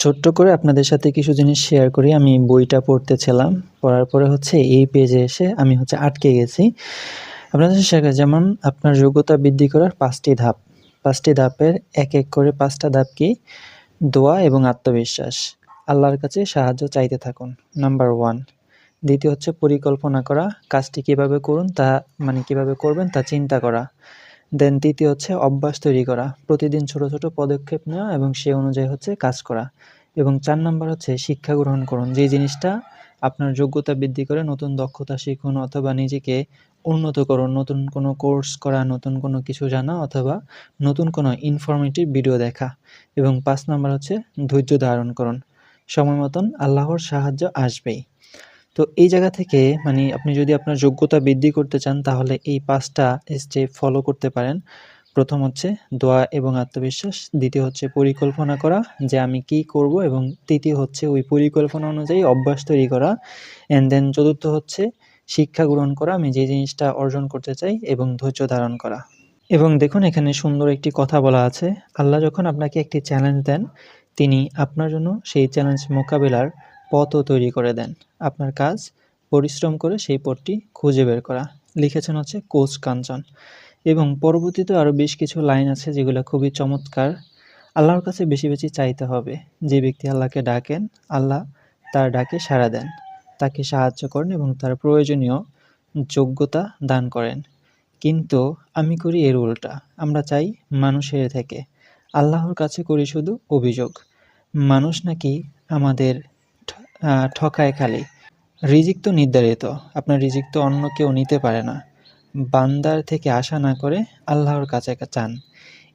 ছোট্ট করে আপনাদের সাথে কিছু জিনিস শেয়ার করি। আমি বইটা পড়তেছিলাম, পড়ার পরে হচ্ছে এই পেজে এসে আমি হচ্ছে আটকে গেছি। আপনাদের করি, যেমন আপনার যোগ্যতা বৃদ্ধি করার পাঁচটি ধাপ। পাঁচটি ধাপের এক এক করে পাঁচটা ধাপ কি? দোয়া এবং আত্মবিশ্বাস। আল্লাহর কাছে সাহায্য চাইতে থাকুন। নাম্বার ওয়ান দ্বিতীয় হচ্ছে পরিকল্পনা করা। কাজটি কীভাবে করুন তা মানে কীভাবে করবেন তা চিন্তা করা। দেন তৃতীয় হচ্ছে অভ্যাস তৈরি করা। প্রতিদিন ছোট ছোট পদক্ষেপ নেওয়া এবং সে অনুযায়ী হচ্ছে কাজ করা। এবং চার নাম্বার হচ্ছে শিক্ষা গ্রহণ করুন। যে জিনিসটা আপনার যোগ্যতা বৃদ্ধি করে, নতুন দক্ষতা শিখুন অথবা নিজেকে উন্নত করুন। নতুন কোনো কোর্স করা, নতুন কোনো কিছু জানা অথবা নতুন কোনো ইনফরমেটিভ ভিডিও দেখা। এবং পাঁচ নাম্বার হচ্ছে ধৈর্য ধারণ করুন। সময় মতন আল্লাহর সাহায্য আসবেই। তো এই জায়গা থেকে মানে আপনি যদি আপনার যোগ্যতা বৃদ্ধি করতে চান, তাহলে এই পাঁচটা স্টেপ ফলো করতে পারেন। প্রথম হচ্ছে দোয়া এবং আত্মবিশ্বাস, দ্বিতীয় হচ্ছে পরিকল্পনা করা, যে আমি কি করব এবং তৃতীয় হচ্ছে ওই পরিকল্পনা অনুযায়ী অভ্যাস তৈরি করা। অ্যান্ড দেন চতুর্থ হচ্ছে শিক্ষা গ্রহণ করা, আমি যে জিনিসটা অর্জন করতে চাই এবং ধৈর্য ধারণ করা। এবং দেখুন, এখানে সুন্দর একটি কথা বলা আছে, আল্লাহ যখন আপনাকে একটি চ্যালেঞ্জ দেন, তিনি আপনার জন্য সেই চ্যালেঞ্জ মোকাবিলার পথও তৈরি করে দেন। আপনার কাজ, পরিশ্রম করে সেই পথটি খুঁজে বের করা। লিখেছেন হচ্ছে কোচ কাঞ্চন। এবং পরবর্তীতে আরও বেশ কিছু লাইন আছে যেগুলো খুবই চমৎকার। আল্লাহর কাছে বেশি বেশি চাইতে হবে। যে ব্যক্তি আল্লাহকে ডাকেন, আল্লাহ তার ডাকে সাড়া দেন। তাকে সাহায্য করেন এবং তার প্রয়োজনীয় যোগ্যতা দান করেন। কিন্তু আমি করি এর উল্টা। আমরা চাই মানুষের থেকে। আল্লাহর কাছে করি শুধু অভিযোগ। মানুষ নাকি আমাদের ঠকায় খালি। রিজিক তো নির্ধারিত। আপনার রিজিক তো অন্য কেউ নিতে পারে না। বান্দার থেকে আশা না করে আল্লাহর কাছে চান।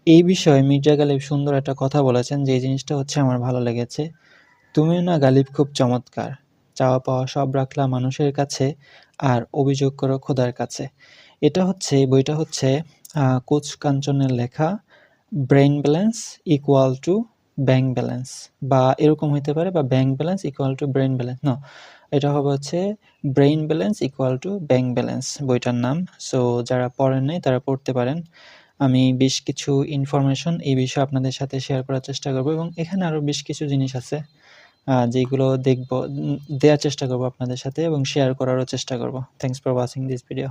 এই বিষয়ে মির্জা গালিব সুন্দর একটা কথা বলেছেন যে জিনিসটা হচ্ছে আমার ভালো লেগেছে। তুমিও না গালিব খুব চমৎকার। চাওয়া পাওয়া সব রাখলা মানুষের কাছে আর অভিযোগ করো খোদার কাছে। এটা হচ্ছে বইটা হচ্ছে কোচ কাঞ্চনের লেখা brain balance equal to bank balance বা এরকম হইতে পারে বা bank balance equal to brain balance ন এটা হবে হচ্ছে brain balance equal to bank balance বইটার নাম। সো যারা পড়েন নাই তারা পড়তে পারেন। আমি বেশ কিছু ইনফরমেশন এই বিষয়ে আপনাদের সাথে শেয়ার করার চেষ্টা করব এবং এখানে আরও বেশ কিছু জিনিস আছে যেগুলো দেখব দেওয়ার চেষ্টা করব আপনাদের সাথে এবং শেয়ার করারও চেষ্টা করব। Thanks for watching this video